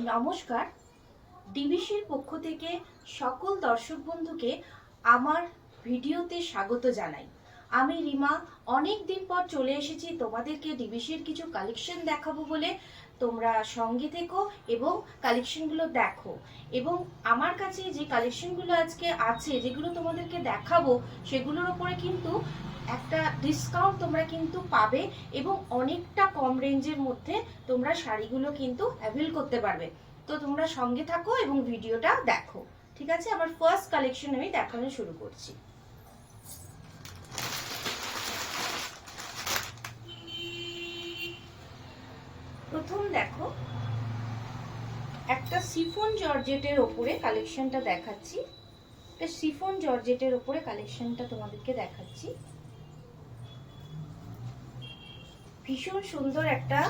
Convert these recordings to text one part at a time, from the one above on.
নমস্কার। ডিবিসির পক্ষ থেকে সকল দর্শক বন্ধুকে আমার ভিডিওতে স্বাগত জানাই। আমি রিমা অনেক দিন পর চলে এসেছি তোমাদেরকে ডিবিসির কিছু কালেকশন দেখাবো বলে। তোমরা সঙ্গে থেকো এবং কালেকশনগুলো দেখো। এবং আমার কাছে যে কালেকশনগুলো আজকে আছে, যেগুলো তোমাদেরকে দেখাবো, সেগুলোর ওপরে কিন্তু একটা ডিসকাউন্ট তোমরা কিন্তু পাবে এবং অনেকটা কম রেঞ্জের মধ্যে তোমরা শাড়িগুলো কিন্তু অ্যাভেল করতে পারবে। তো তোমরা সঙ্গে থাকো এবং ভিডিওটা দেখো। ঠিক আছে? আমার ফার্স্ট কালেকশন আমি দেখানো শুরু করছি। প্রথম দেখো, একটা সিফন জর্জেটের ওপরে কালেকশনটা দেখাচ্ছি। একটা সিফন জর্জেটের ওপরে কালেকশনটা তোমাদেরকে দেখাচ্ছি। ভীষণ সুন্দর একটা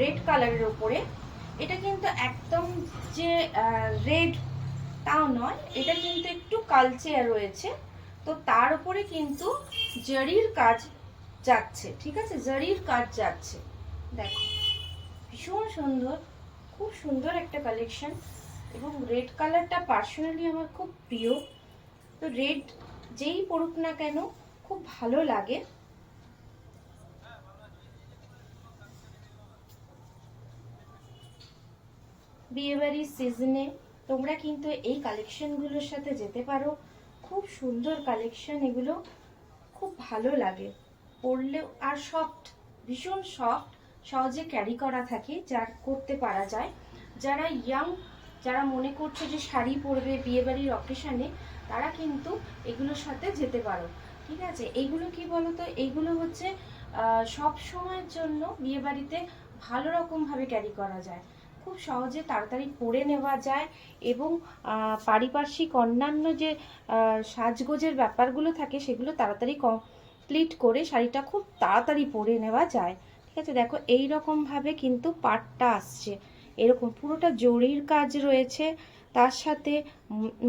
রেড কালারের ওপরে এটা কিন্তু একদম যে রেড তাও নয়, এটা কিন্তু একটু কালচে রয়েছে। তো তার উপরে কিন্তু জরির কাজ যাচ্ছে, ঠিক আছে? জরির কাজ যাচ্ছে। দেখো, ভীষণ সুন্দর, খুব সুন্দর একটা কালেকশন এবং রেড কালারটা পার্সোনালি আমার খুব প্রিয়। তো রেড যেই পড়ুক না কেন, খুব ভালো লাগে। বিয়েবাড়ির সিজনে তোমরা কিন্তু এই কালেকশনগুলোর সাথে যেতে পারো। খুব সুন্দর কালেকশন এগুলো। খুব ভালো লাগে। পরলেও আর সফট ভীষণ সফট সহজে ক্যারি করা থাকে যার করতে পারা যায়। যারা ইয়াং যারা মনে করছে যে শাড়ি পরবে বিয়েবাড়ির অকেশনে তারা কিন্তু এগুলোর সাথে যেতে পারো। ঠিক আছে? এইগুলো কি বলতো? এইগুলো হচ্ছে সব সময়ের জন্য বিয়েবাড়িতে ভালো রকমভাবে ক্যারি করা যায়। খুব সহজে তাড়াতাড়ি পরে নেওয়া যায় এবং পারিপার্শ্বিক অন্যান্য যে সাজগোজের ব্যাপারগুলো থাকে সেগুলো তাড়াতাড়ি কমপ্লিট করে শাড়িটা খুব তাড়াতাড়ি পরে নেওয়া যায়। ঠিক আছে? দেখো, এই রকমভাবে কিন্তু পাটটা আসছে। এরকম পুরোটা জরির কাজ রয়েছে, তার সাথে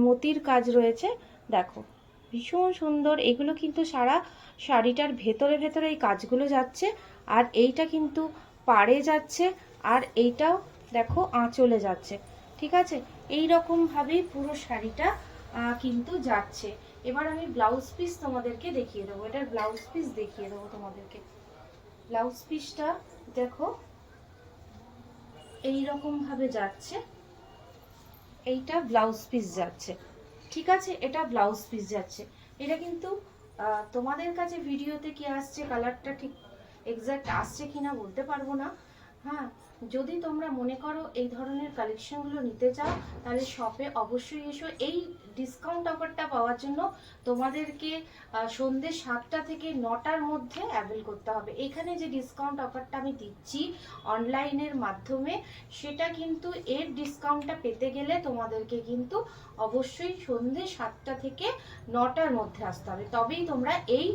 মতির কাজ রয়েছে। দেখো, ভীষণ সুন্দর। এগুলো কিন্তু সারা শাড়িটার ভেতরে ভেতরে এই কাজগুলো যাচ্ছে, আর এইটা কিন্তু পাড়ে যাচ্ছে, আর এইটাও দেখো আঁচলে যাচ্ছে। ঠিক আছে? এই রকম ভাবেই পুরো শাড়িটা কিন্তু যাচ্ছে। এবার আমি ব্লাউজ পিস তোমাদেরকে দেখিয়ে দেবো। এটার ব্লাউজ পিস দেখিয়ে দেবো তোমাদেরকে। ব্লাউজ পিসটা দেখো, এই রকম ভাবে যাচ্ছে। এইটা ব্লাউজ পিস যাচ্ছে। ঠিক আছে? এটা ব্লাউজ পিস যাচ্ছে। এটা কিন্তু তোমাদের কাছে ভিডিওতে কি আসছে কালারটা ঠিক এক্সাক্ট আসছে কিনা বলতে পারব না। হ্যাঁ? যদি তোমরা মনে করো এই ধরনের কালেকশনগুলো নিতে চাও, তাহলে শপে অবশ্যই এসো। এই ডিসকাউন্ট অফারটা পাওয়ার জন্য তোমাদেরকে সন্ধ্যে সাতটা থেকে নটার মধ্যে অ্যাভেল করতে হবে। এখানে যে ডিসকাউন্ট অফারটা আমি দিচ্ছি অনলাইনের মাধ্যমে, সেটা কিন্তু এর ডিসকাউন্টটা পেতে গেলে তোমাদেরকে কিন্তু অবশ্যই সন্ধ্যে সাতটা থেকে নটার মধ্যে আসতে হবে। তবেই তোমরা এই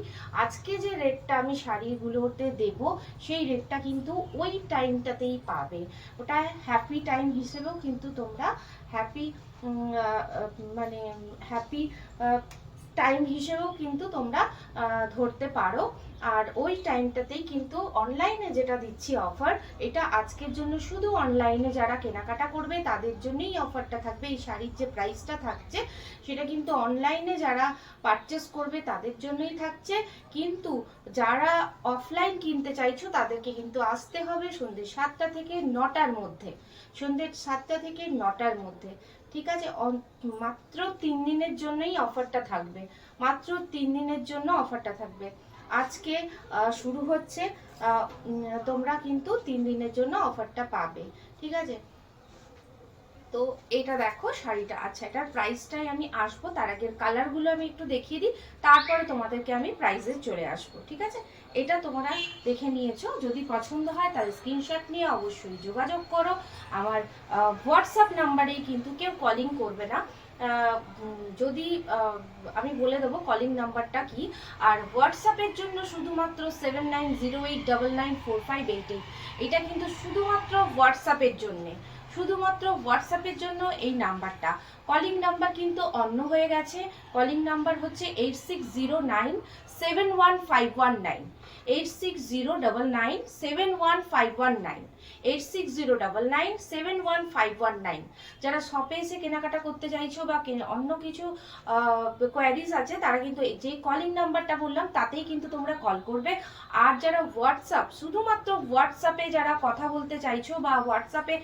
আজকে যে রেটটা আমি শাড়িগুলোতে দেব, সেই রেটটা কিন্তু ওই টাইমটাতেই পাবে। ওটা হ্যাপি টাইম হিসেবেও কিন্তু তোমরা হ্যাপি মানে হ্যাপি টাইম হিসেবেও কিন্তু তোমরা ধরতে পারো। আর ওই টাইমটাতেই কিন্তু অনলাইনে যেটা দিচ্ছি অফার এটা আজকের জন্য শুধু অনলাইনে যারা কেনাকাটা করবে, তাদের জন্যই অফারটা থাকবে। এই শাড়ির যে প্রাইসটা থাকছে, সেটা কিন্তু অনলাইনে যারা পারচেস করবে, তাদের জন্যই থাকছে। কিন্তু যারা অফলাইন কিনতে চাইছো, তাদেরকে কিন্তু আসতে হবে সন্ধ্যে সাতটা থেকে নটার মধ্যে। সন্ধ্যে সাতটা থেকে নটার মধ্যে। ঠিক আছে মাত্র তিন দিনের জন্যই অফারটা থাকবে। মাত্র তিন দিনের জন্য অফারটা থাকবে। আজকে শুরু হচ্ছে তোমরা কিন্তু তিন দিনের জন্য অফারটা পাবে। ঠিক আছে? তো এটা দেখো শাড়িটা। আচ্ছা এটার প্রাইসটাই আমি আসব, তার আগের কালারগুলো আমি একটু দেখিয়ে দিই, তারপরে তোমাদেরকে আমি প্রাইসে চলে আসব, ঠিক আছে? এটা তোমরা দেখে নিয়েছো, যদি পছন্দ হয় তাহলে স্ক্রিনশট নিয়ে অবশ্যই যোগাযোগ করো। আমার হোয়াটসঅ্যাপ নাম্বারেই কিন্তু কেউ কলিং করবে না। যদি আমি বলে দেবো কলিং নাম্বারটা কি? আর হোয়াটসঅ্যাপের জন্য শুধুমাত্র seven nine zero eight double nine four five eight eight এটা কিন্তু শুধুমাত্র হোয়াটসঅ্যাপের জন্যে। শুধুমাত্র হোয়াটসঅ্যাপের জন্য এই নাম্বারটা। কলিং নাম্বার কিন্তু অন্য হয়ে গেছে। কলিং নাম্বার হচ্ছে eight six zero nine seven one five one nine eight six zero double nine seven one five one nine eight six zero double nine seven one five one nine যারা শপে এসে কেনাকাটা করতে চাইছো বা অন্য কিছু কোয়ারিজ আছে, তারা কিন্তু যে কলিং নাম্বারটা বললাম, তাতেই কিন্তু তোমরা কল করবে। আর যারা হোয়াটসঅ্যাপ শুধুমাত্র হোয়াটসঅ্যাপে যারা কথা বলতে চাইছো বা হোয়াটসঅ্যাপে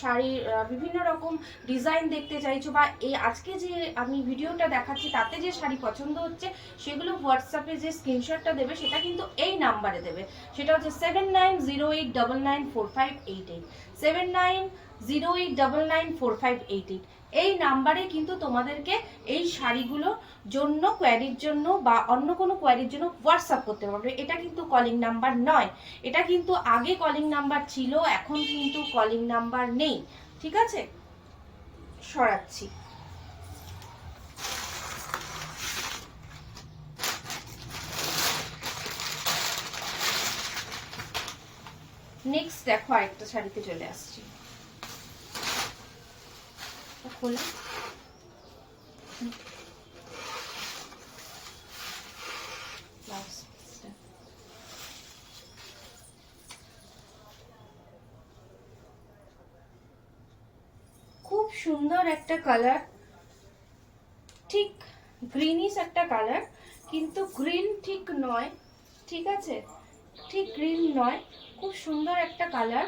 শাড়ির বিভিন্ন রকম ডিজাইন দেখতে চাইছো বা এই আজকে যে আমি ভিডিওটা দেখাচ্ছি, তাতে যে শাড়ি পছন্দ হচ্ছে, সেগুলো হোয়াটসঅ্যাপে যে স্ক্রিনশটটা দেবে, সেটা কিন্তু এই নাম্বারে দেবে। সেটা হচ্ছে seven nine zero eight double nine four five eight eight seven nine zero eight double nine four five eight eight এই নাম্বারে কিন্তু তোমাদেরকে এই শাড়িগুলোর জন্য কোয়ারির জন্য বা অন্য কোনো কোয়ারির জন্য হোয়াটসঅ্যাপ করতে পারবে। এটা কিন্তু কলিং নাম্বার নয়। এটা কিন্তু আগে কলিং নাম্বার ছিল, এখন কিন্তু কলিং নাম্বার নেই। ঠিক আছে? সরাচ্ছি। নেক্সট দেখো আরেকটা শাড়িতে চলে আসছি। খুব সুন্দর একটা কালার। ঠিক গ্রিনিশ একটা কালার, কিন্তু গ্রিন ঠিক নয়। ঠিক আছে? ঠিক গ্রিন নয়। খুব সুন্দর একটা কালার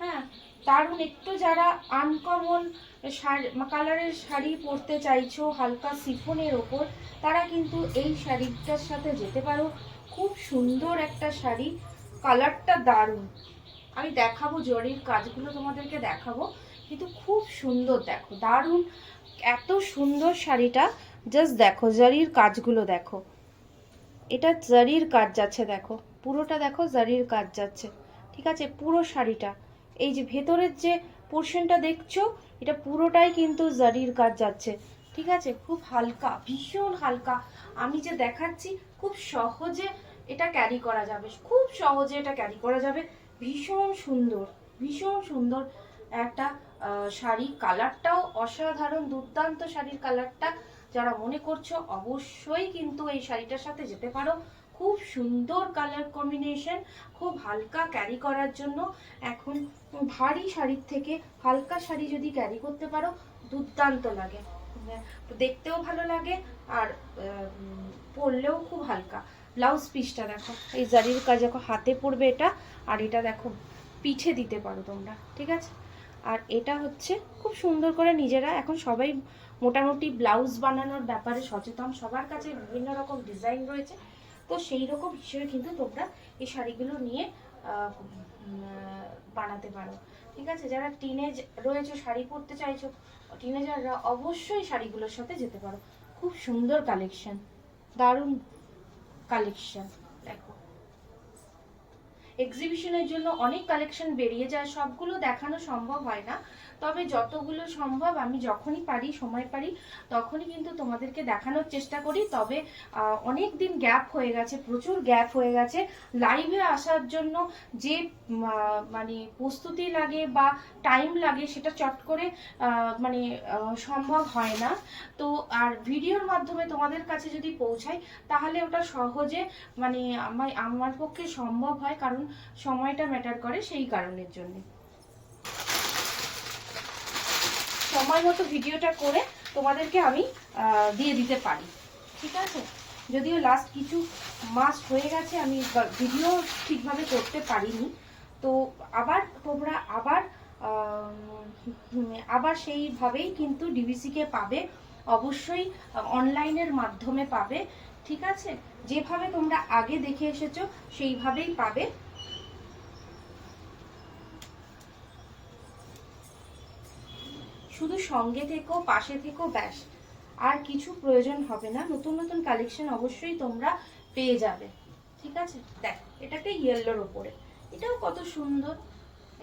হ্যাঁ? দারুণ। একটু যারা আনকমন কালারের শাড়ি পরতে চাইছো, হালকা সিফনের ওপর, তারা কিন্তু এই শাড়িটার সাথে যেতে পারো। খুব সুন্দর একটা শাড়ি কালারটা দারুণ। আমি দেখাবো জরির কাজগুলো, তোমাদেরকে দেখাবো। কিন্তু খুব সুন্দর দেখো, দারুণ। এত সুন্দর শাড়িটা জাস্ট দেখো, জারির কাজগুলো দেখো। এটা জারির কাজ যাচ্ছে, দেখো। পুরোটা দেখো, জারির কাজ যাচ্ছে। ঠিক আছে? পুরো শাড়িটা। এই যে ভেতরের যে পোর্শনটা দেখছ, এটা পুরোটাই কিন্তু জারির কাজ যাচ্ছে। ঠিক আছে? খুব হালকা, ভীষণ হালকা। আমি যে দেখাচ্ছি, খুব সহজে এটা ক্যারি করা যাবে। খুব সহজে এটা ক্যারি করা যাবে। ভীষণ সুন্দর ভীষণ সুন্দর একটা শাড়ি। কালারটাও অসাধারণ, দুর্দান্ত শাড়ির কালারটা। যারা মনে করছ, অবশ্যই কিন্তু এই শাড়িটার সাথে যেতে পারো। খুব সুন্দর কালার কম্বিনেশন খুব হালকা ক্যারি করার জন্য এখন ভারী শাড়ির থেকে হালকা শাড়ি যদি ক্যারি করতে পারো, দুর্দান্ত লাগে। দেখতেও ভালো লাগে আর পরলেও খুব হালকা। ব্লাউজ পিসটা দেখো, এই জারির কাজ দেখো, হাতে পড়বে এটা আর এটা দেখো, পিঠে দিতে পারো তোমরা, ঠিক আছে? আর এটা হচ্ছে খুব সুন্দর করে নিজেরা এখন সবাই মোটামুটি ব্লাউজ বানানোর ব্যাপারে সচেতন, সবার কাছে বিভিন্ন রকম ডিজাইন রয়েছে। তো সেই রকম হিসেবে কিন্তু তোমরা এই শাড়িগুলো নিয়ে বানাতে পারো। ঠিক আছে? যারা টিনেজ রয়েছে, শাড়ি পরতে চাইছো টিনেজাররা অবশ্যই শাড়িগুলোর সাথে যেতে পারো। খুব সুন্দর কালেকশন দারুণ কালেকশন দেখো। এক্সিবিশনের জন্য অনেক কালেকশন বেরিয়ে যায়। সবগুলো দেখানো সম্ভব হয় না। তবে যতগুলো সম্ভব আমি যখনই পারি, সময় পারি, তখনই কিন্তু তোমাদেরকে দেখানোর চেষ্টা করি। তবে অনেক দিন গ্যাপ হয়ে গেছে, প্রচুর গ্যাপ হয়ে গেছে। লাইভে আসার জন্য যে মানে প্রস্তুতি লাগে বা টাইম লাগে সেটা চট করে মানে সম্ভব হয় না। তো, আর ভিডিওর মাধ্যমে তোমাদের কাছে যদি পৌঁছায় তাহলে ওটা সহজে মানে আমার আমার পক্ষে সম্ভব হয়। কারণ সময়টা ম্যাটার করে সেই কারণের জন্য। সময় মতো ভিডিওটা করে তোমাদেরকে আমি দিয়ে দিতে পারি। ঠিক আছে? যদিও লাস্ট কিছু মাস হয়ে গেছে, আমি ভিডিও ঠিকভাবে করতে পারিনি। তো আবার তোমরা আবার আবার সেইভাবেই কিন্তু ডিবিসিকে পাবে। অবশ্যই অনলাইনের মাধ্যমে পাবে। ঠিক আছে? যেভাবে তোমরা আগে দেখে এসেছ, সেইভাবেই পাবে। শুধু সঙ্গে থেকো, পাশে থেকো, ব্যাস। আর কিছু প্রয়োজন হবে না। নতুন নতুন কালেকশন অবশ্যই তোমরা পেয়ে যাবে। ঠিক আছে? দেখ, এটাকে ইয়েলোর ওপরে এটাও কত সুন্দর।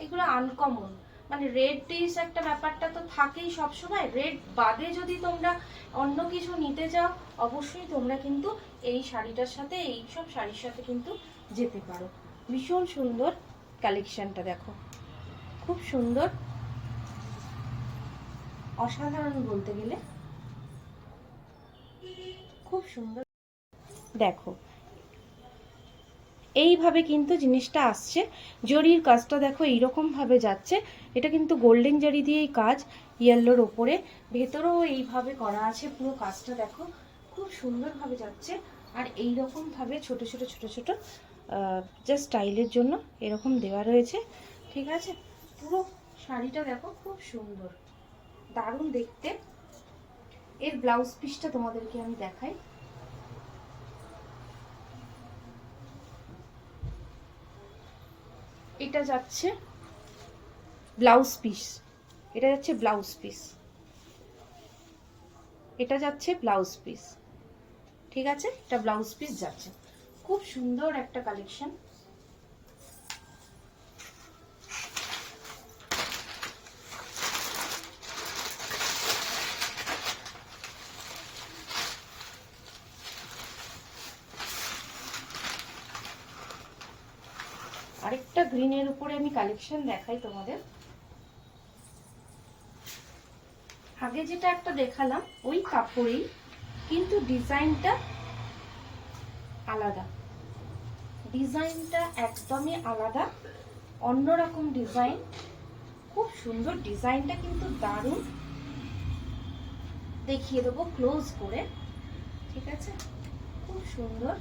এগুলো আনকমন মানে রেড ডিস একটা ব্যাপারটা তো থাকেই সবসময়। রেড বাদে যদি তোমরা অন্য কিছু নিতে চাও, অবশ্যই তোমরা কিন্তু এই শাড়িটার সাথে, এই সব শাড়ির সাথে কিন্তু যেতে পারো। ভীষণ সুন্দর কালেকশনটা দেখো। খুব সুন্দর। অসাধারণ বলতে গেলে। খুব সুন্দর। দেখো, এইভাবে কিন্তু জিনিসটা আসছে। জরির কাজটা দেখো এইরকম ভাবে যাচ্ছে। এটা কিন্তু গোল্ডেন জারি দিয়েই কাজ, ইয়েলোর ওপরে। ভেতরেও এইভাবে করা আছে পুরো কাজটা দেখো। খুব সুন্দরভাবে যাচ্ছে। আর এই রকম ভাবে ছোট ছোট ছোট ছোট জাস্ট স্টাইলের জন্য এরকম দেওয়া রয়েছে। ঠিক আছে? পুরো শাড়িটা দেখো, খুব সুন্দর। দারুণ দেখতে। এর ব্লাউজ পিসটা তোমাদেরকে আমি দেখাই। এটা যাচ্ছে ব্লাউজ পিস এটা যাচ্ছে ব্লাউজ পিস এটা যাচ্ছে ব্লাউজ পিস ঠিক আছে? এটা ব্লাউজ পিস যাচ্ছে। খুব সুন্দর একটা কালেকশন আরেকটা গ্রিনের উপরে আমি কালেকশন দেখাই তোমাদের। আগে যেটা একটা দেখালাম, ওই কাপড়েই কিন্তু ডিজাইনটা আলাদা। ডিজাইনটা একদমই আলাদা, অন্যরকম ডিজাইন। খুব সুন্দর ডিজাইনটা কিন্তু দারুণ। দেখিয়ে দেবো ক্লোজ করে, ঠিক আছে? খুব সুন্দর।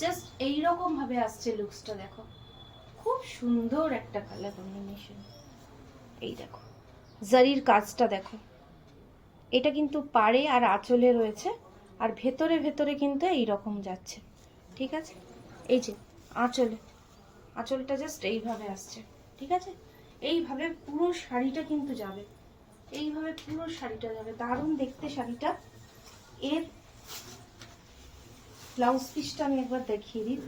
জাস্ট এইরকম ভাবে আসছে লুকসটা দেখো। খুব সুন্দর একটা কালার কম্বিনেশন এই দেখো জারির কাজটা দেখো। এটা কিন্তু পাড়ে আর আঁচলে রয়েছে, আর ভেতরে ভেতরে কিন্তু এই রকম যাচ্ছে। ঠিক আছে? এই যে, আঁচলে। আঁচলটা জাস্ট এইভাবে আসছে। ঠিক আছে? এইভাবে পুরো শাড়িটা কিন্তু যাবে। এইভাবে পুরো শাড়িটা যাবে। দারুণ দেখতে শাড়িটা। এর ব্লাউজ পিসটা আমি একবার দেখিয়ে দিই।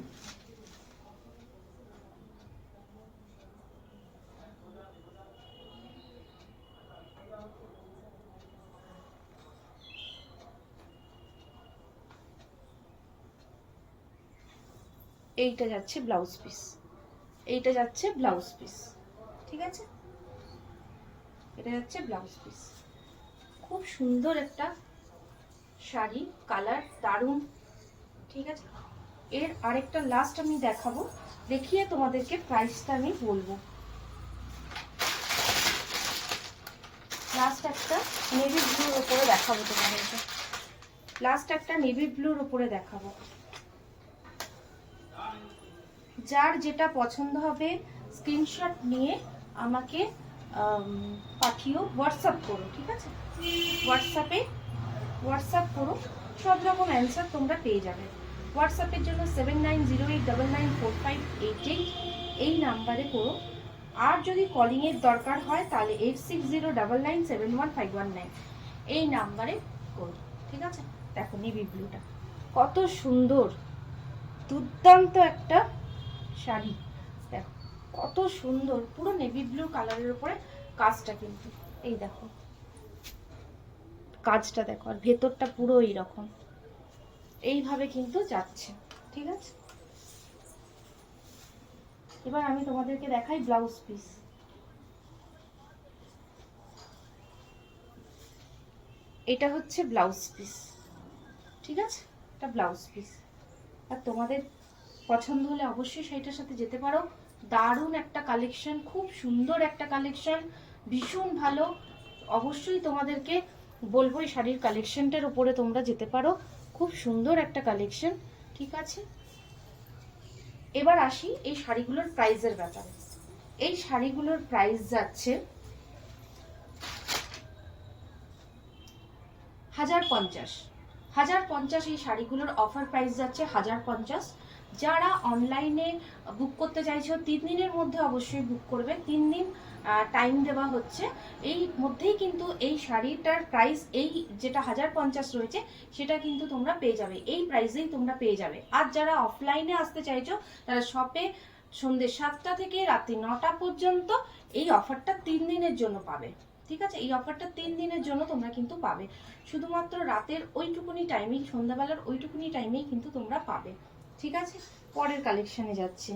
এইটা যাচ্ছে ব্লাউজ পিস। এইটা যাচ্ছে ব্লাউজ পিস। ঠিক আছে? এটা যাচ্ছে ব্লাউজ পিস। খুব সুন্দর একটা শাড়ি, কালার দারুণ। ঠিক আছে? এর আরেকটা লাস্ট আমি দেখাবো। দেখিয়ে তোমাদেরকে প্রাইসটা আমি বলব। লাস্ট একটা নেভি ব্লুর উপরে দেখাবো তোমাদেরকে। লাস্ট একটা নেভি ব্লুর উপরে দেখাবো। যার যেটা পছন্দ হবে স্ক্রিনশট নিয়ে আমাকে আম, পাঠিও হোয়াটসঅ্যাপ করো ঠিক আছে? হোয়াটসঅ্যাপে হোয়াটসঅ্যাপ করো। সব রকম অ্যান্সার তোমরা পেয়ে যাবে। হোয়াটসঅ্যাপের জন্য seven nine zero eight double nine four five eight eight এই নাম্বারে করো আর যদি কলিংয়ের দরকার হয়, তাহলে eight six zero double nine seven one five one nine এই নাম্বারে করো, ঠিক আছে? দেখো নিবি ব্লুটা কত সুন্দর, দুর্দান্ত একটা শাড়ি। দেখো, কত সুন্দর, পুরো নেভি ব্লু কালারের উপরে কাজটা কিন্তু। এই দেখো। কাজটা দেখো, আর ভেতরটা পুরো এইরকম। এইভাবে কিন্তু যাচ্ছে, ঠিক আছে? এবার আমি তোমাদেরকে দেখাই ব্লাউজ পিস এটা হচ্ছে ব্লাউজ পিস ঠিক আছে? এটা ব্লাউজ পিস আর তোমাদের পছন্দ হলে অবশ্যই সেইটার সাথে যেতে পারো। দারুণ একটা কালেকশন খুব সুন্দর একটা কালেকশন ভীষণ ভালো। অবশ্যই তোমাদেরকে বলব, এই শাড়ির কালেকশনটার উপরে তোমরা যেতে পারো। খুব সুন্দর একটা কালেকশন ঠিক আছে? এবার আসি এই শাড়িগুলোর প্রাইজের ব্যাপারে। এই শাড়িগুলোর প্রাইস যাচ্ছে হাজার পঞ্চাশ। হাজার পঞ্চাশ এই শাড়িগুলোর অফার প্রাইস যাচ্ছে হাজার পঞ্চাশ। যারা অনলাইনে বুক করতে চাইছো, তিন দিনের মধ্যে অবশ্যই বুক করবে। তিন দিন টাইম দেওয়া হচ্ছে। এই মধ্যেই কিন্তু এই শাড়িটার প্রাইস এই যেটা হাজার পঞ্চাশ রয়েছে, সেটা কিন্তু তোমরা পেয়ে যাবে। এই প্রাইসেই তোমরা পেয়ে যাবে। আর যারা অফলাইনে আসতে চাইছো, তারা শপে সন্ধ্যে সাতটা থেকে রাত্রি নটা পর্যন্ত এই অফারটা তিন দিনের জন্য পাবে। ঠিক আছে? এই অফারটা তিন দিনের জন্য তোমরা কিন্তু পাবে। শুধুমাত্র রাতের ওইটুকুনি টাইমেই সন্ধ্যাবেলার ওইটুকুনি টাইমেই কিন্তু তোমরা পাবে। ঠিক আছে? পরের কালেকশনে যাচ্ছি।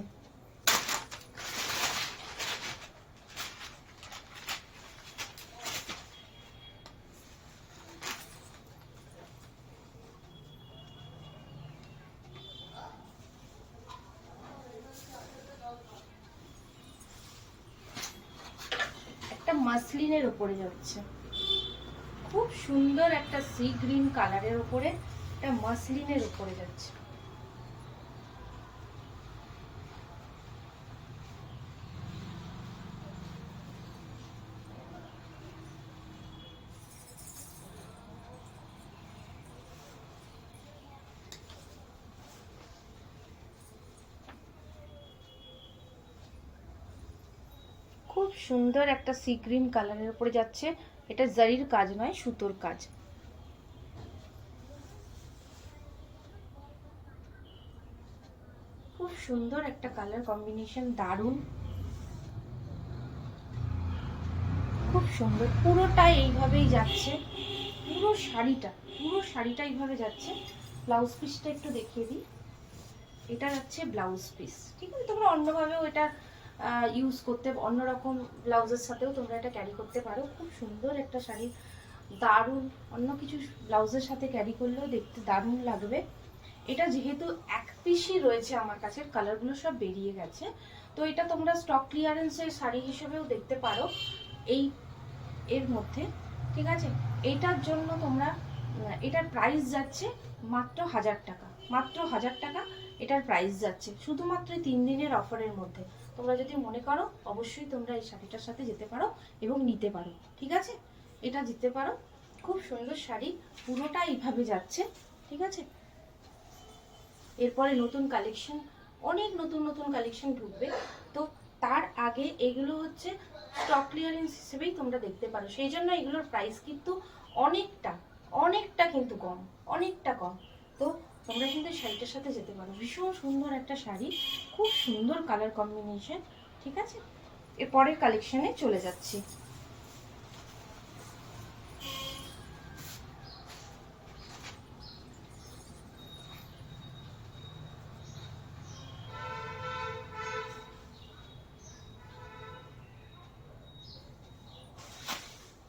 একটা মাসলিনের উপরে যাচ্ছে। খুব সুন্দর একটা সি গ্রিন কালারের উপরে একটা মাসলিনের উপরে যাচ্ছে। সুন্দর একটা সি গ্রিন কালারের উপরে যাচ্ছে। এটা জারির কাজ নয়, সুতোর কাজ। খুব সুন্দর একটা কালার কম্বিনেশন দারুণ। খুব সুন্দর, পুরোটাই এইভাবেই যাচ্ছে। পুরো শাড়িটা পুরো শাড়িটা এইভাবে যাচ্ছে। ব্লাউজ পিসটা একটু দেখিয়ে দিই। এটা যাচ্ছে ব্লাউজ পিস ঠিক আছে, তোমরা অন্যভাবেও এটা ইউজ করতে, অন্যরকম ব্লাউজের সাথেও তোমরা এটা ক্যারি করতে পারো। খুব সুন্দর একটা শাড়ি। দারুণ। অন্য কিছু ব্লাউজের সাথে ক্যারি করলেও দেখতে দারুণ লাগবে। এটা যেহেতু এক পিসই রয়েছে আমার কাছে কালারগুলো সব বেরিয়ে গেছে। তো এটা তোমরা স্টক ক্লিয়ারেন্সের শাড়ি হিসেবেও দেখতে পারো এই এর মধ্যে। ঠিক আছে? এটার জন্য তোমরা এটার প্রাইস যাচ্ছে মাত্র হাজার টাকা। মাত্র হাজার টাকা এটার প্রাইস যাচ্ছে। শুধুমাত্র তিন দিনের অফারের মধ্যে। তোমরা যদি মনে করো, অবশ্যই তোমরা এই শাড়িটার সাথে যেতে পারো এবং নিতে পারো, ঠিক আছে? এটা দিতে পারো। খুব সুন্দর শাড়ি, পুরোটা এইভাবে যাচ্ছে, ঠিক আছে? এরপরে নতুন কালেকশন অনেক নতুন নতুন কালেকশন ঢুকবে। তো তার আগে এগুলো হচ্ছে স্টক ক্লিয়ারেন্স হিসেবেই তোমরা দেখতে পারো। সেই জন্য এগুলোর প্রাইস কিন্তু অনেকটা অনেকটা কিন্তু কম, অনেকটা কম। তো তোমরা কিন্তু শাড়িটার সাথে যেতে পারো। ভীষণ সুন্দর একটা শাড়ি, খুব সুন্দর কালার কম্বিনেশন ঠিক আছে? এর পরের কালেকশনে চলে যাচ্ছি।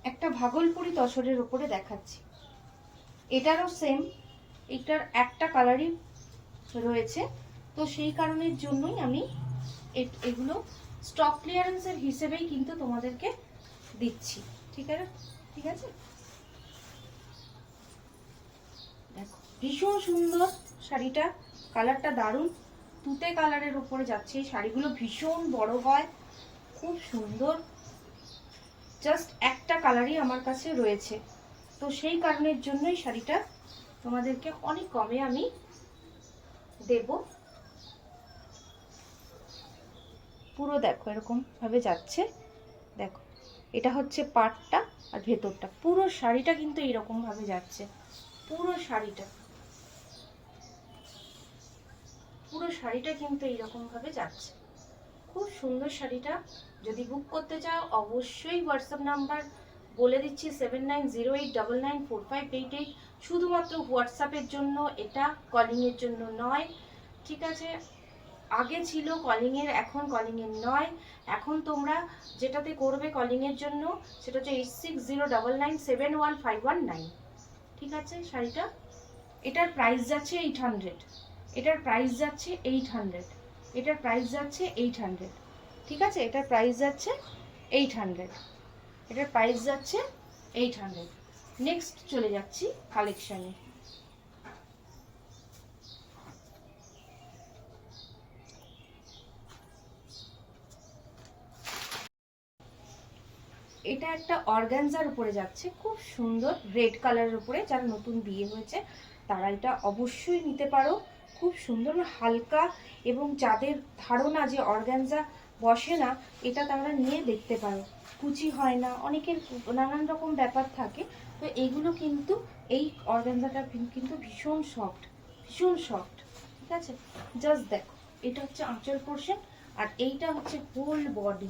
একটা ভাগলপুরি তসরের উপরে দেখাচ্ছি। এটারও সেম এটার একটা কালারই রয়েছে। তো সেই কারণের জন্যই আমি এগুলো স্টক ক্লিয়ারেন্সের হিসেবেই কিন্তু তোমাদেরকে দিচ্ছি। ঠিক আছে? ঠিক আছে? দেখো, ভীষণ সুন্দর শাড়িটা। কালারটা দারুণ। তুতে কালারের উপরে যাচ্ছে। এই শাড়িগুলো ভীষণ বড় হয়। খুব সুন্দর। জাস্ট একটা কালারই আমার কাছে রয়েছে। তো সেই কারণের জন্যই শাড়িটা তোমাদেরকে অনেক কমে আমি দেব। পুরো দেখো এরকম ভাবে যাচ্ছে। দেখো, এটা হচ্ছে পাটটা আর ভেতরটা। পুরো শাড়িটা কিন্তু এরকম ভাবে যাচ্ছে। পুরো শাড়িটা। পুরো শাড়িটা কিন্তু এইরকম ভাবে যাচ্ছে। খুব সুন্দর শাড়িটা। যদি বুক করতে চাও, অবশ্যই হোয়াটসঅ্যাপ নাম্বার বলে দিচ্ছি seven nine zero eight double nine four five eight eight শুধুমাত্র হোয়াটসঅ্যাপের জন্য, এটা কলিংয়ের জন্য নয়। ঠিক আছে? আগে ছিল কলিংয়ের এখন কলিংয়ের নয়। এখন তোমরা যেটাতে করবে কলিংয়ের জন্য, সেটা হচ্ছে eight six zero double nine seven one five one nine ঠিক আছে, শাড়িটা? এটার প্রাইস যাচ্ছে এইট হান্ড্রেড এটার প্রাইস যাচ্ছে এইট হান্ড্রেড এটার প্রাইস যাচ্ছে এইট হান্ড্রেড ঠিক আছে? এটার প্রাইস যাচ্ছে এইট হান্ড্রেড এটার প্রাইস যাচ্ছে এইট হান্ড্রেড নেক্সট চলে যাচ্ছি কালেকশানে এটা একটা অর্গানজার উপরে যাচ্ছে, খুব সুন্দর রেড কালারের উপরে, যারা নতুন বিয়ে হয়েছে, তারা এটা অবশ্যই নিতে পারো। খুব সুন্দর, হালকা এবং যাদের ধারণা যে অর্গানজা বসে না, এটা তারা নিয়ে দেখতে পারো। কুচি হয় না, অনেকের নানান রকম ব্যাপার থাকে। তো এগুলো কিন্তু, এই অর্গানজাটা কিন্তু ভীষণ সফট ভীষণ সফট ঠিক আছে? জাস্ট দেখো, এটা হচ্ছে আঁচল পোর্শন আর এইটা হচ্ছে হোল বডি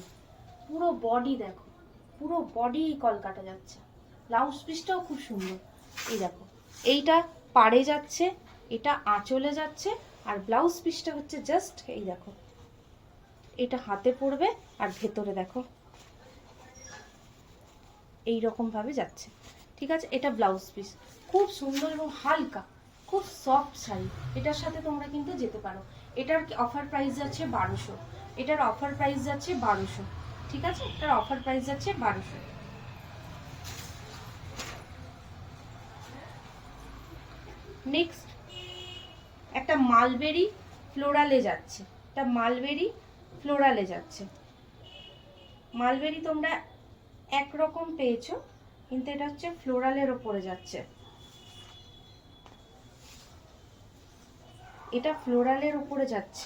পুরো বডি দেখো, পুরো বডি কলকাটা যাচ্ছে। ব্লাউজ পিসটাও খুব সুন্দর, এই দেখো, এইটা পাড়ে যাচ্ছে, এটা আঁচলে যাচ্ছে, আর ব্লাউজ পিসটা হচ্ছে জাস্ট এই দেখো এটা হাতে পড়বে আর ভেতরে দেখো। এই রকম ভাবে যাচ্ছে। ঠিক আছে? এটা ব্লাউজ পিস খুব সুন্দর এবং হালকা, খুব সফট শাড়ি। এটার সাথে তোমরা কিন্তু যেতে পারো। এটার অফার প্রাইস যাচ্ছে বারোশো। এটার অফার প্রাইস যাচ্ছে বারোশো। ঠিক আছে? এটার অফার প্রাইস যাচ্ছে বারোশো। নেক্সট একটা মালবেরি ফ্লোরালে যাচ্ছে। একটা মালবেরি ফ্লোরালে যাচ্ছে। মালবেরি তোমরা একরকম পেয়েছ, কিন্তু এটা হচ্ছে ফ্লোরালের ওপরে যাচ্ছে। এটা ফ্লোরালের উপরে যাচ্ছে।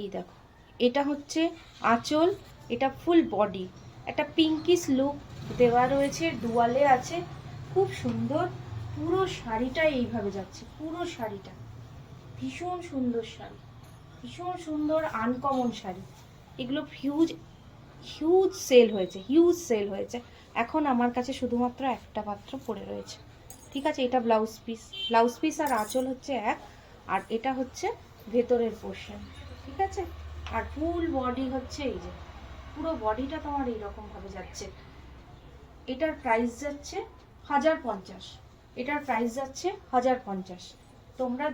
এই দেখো, এটা হচ্ছে আঁচল, এটা ফুল বডি একটা পিঙ্কিশ লুক দেওয়া রয়েছে, দুয়ালে আছে। খুব সুন্দর। পুরো শাড়িটা এইভাবে যাচ্ছে, পুরো শাড়িটা। ভীষণ সুন্দর শাড়ি। ভীষণ সুন্দর আনকমন শাড়ি। এগুলো হিউজ হিউজ সেল হয়েছে হিউজ সেল হয়েছে। এখন আমার কাছে শুধুমাত্র একটা পাত্র পড়ে রয়েছে। ঠিক আছে, এটা ব্লাউজ পিস ব্লাউজ পিস আর আঁচল হচ্ছে এক, আর এটা হচ্ছে ভেতরের পোর্শন ঠিক আছে? আর ফুল বডি হচ্ছে এই যে। পুরো বডিটা তোমার এইরকমভাবে যাচ্ছে। এটার প্রাইস যাচ্ছে হাজার পঞ্চাশ। এটার প্রাইস যাচ্ছে হাজার পঞ্চাশ। তোমরা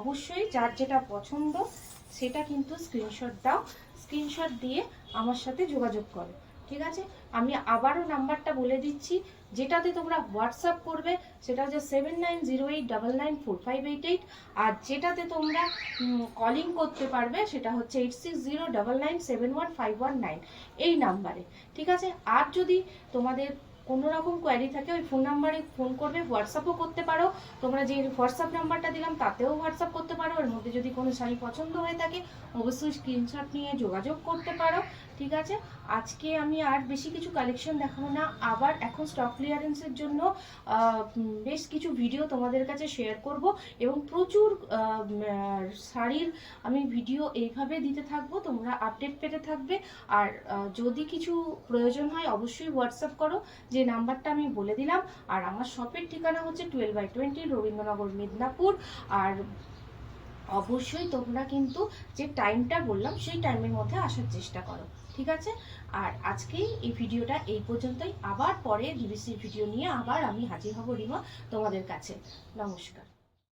অবশ্যই যার যেটা পছন্দ, সেটা কিন্তু স্ক্রিনশট দাও। স্ক্রিনশট দিয়ে আমার সাথে যোগাযোগ করো। ঠিক আছে? আমি আবারও নাম্বারটা বলে দিচ্ছি। যেটাতে তোমরা হোয়াটসঅ্যাপ করবে, সেটা হচ্ছে seven nine zero eight double nine four five eight eight আর যেটাতে তোমরা কলিং করতে পারবে, সেটা হচ্ছে eight six zero double nine seven one five one nine এই নাম্বারে। ঠিক আছে? আর যদি তোমাদের কোনো রকম কোয়ারি থাকে, ওই ফোন নাম্বারে ফোন করবে, হোয়াটসঅ্যাপও করতে পারো। তোমরা যে হোয়াটসঅ্যাপ নাম্বারটা দিলাম, তাতেও হোয়াটসঅ্যাপ করতে পারো। এর মধ্যে যদি কোনো শাড়ি পছন্দ হয়ে থাকে, অবশ্যই স্ক্রিনশট নিয়ে যোগাযোগ করতে পারো। ঠিক আছে? আজকে আমি আর বেশি কিছু কালেকশন দেখাবো না। আবার এখন স্টক ক্লিয়ারেন্সের জন্য বেশ কিছু ভিডিও তোমাদের কাছে শেয়ার করব এবং প্রচুর শাড়ির আমি ভিডিও এইভাবে দিতে থাকব, তোমরা আপডেট পেতে থাকবে। আর যদি কিছু প্রয়োজন হয় অবশ্যই হোয়াটসঅ্যাপ করো, যে নাম্বারটা আমি বলে দিলাম। আর আমার শপের ঠিকানা হচ্ছে twelve by twenty Rabindranagar Medinipur. আর অবশ্যই তোমরা কিন্তু যে টাইমটা বললাম, সেই টাইমের মধ্যে আসার চেষ্টা করো। ঠিক আছে? আর আজকে এই ভিডিওটা এই পর্যন্তই। আবার পরে ডিবিসির ভিডিও নিয়ে আবার আমি হাজির হব রিমা তোমাদের কাছে। নমস্কার।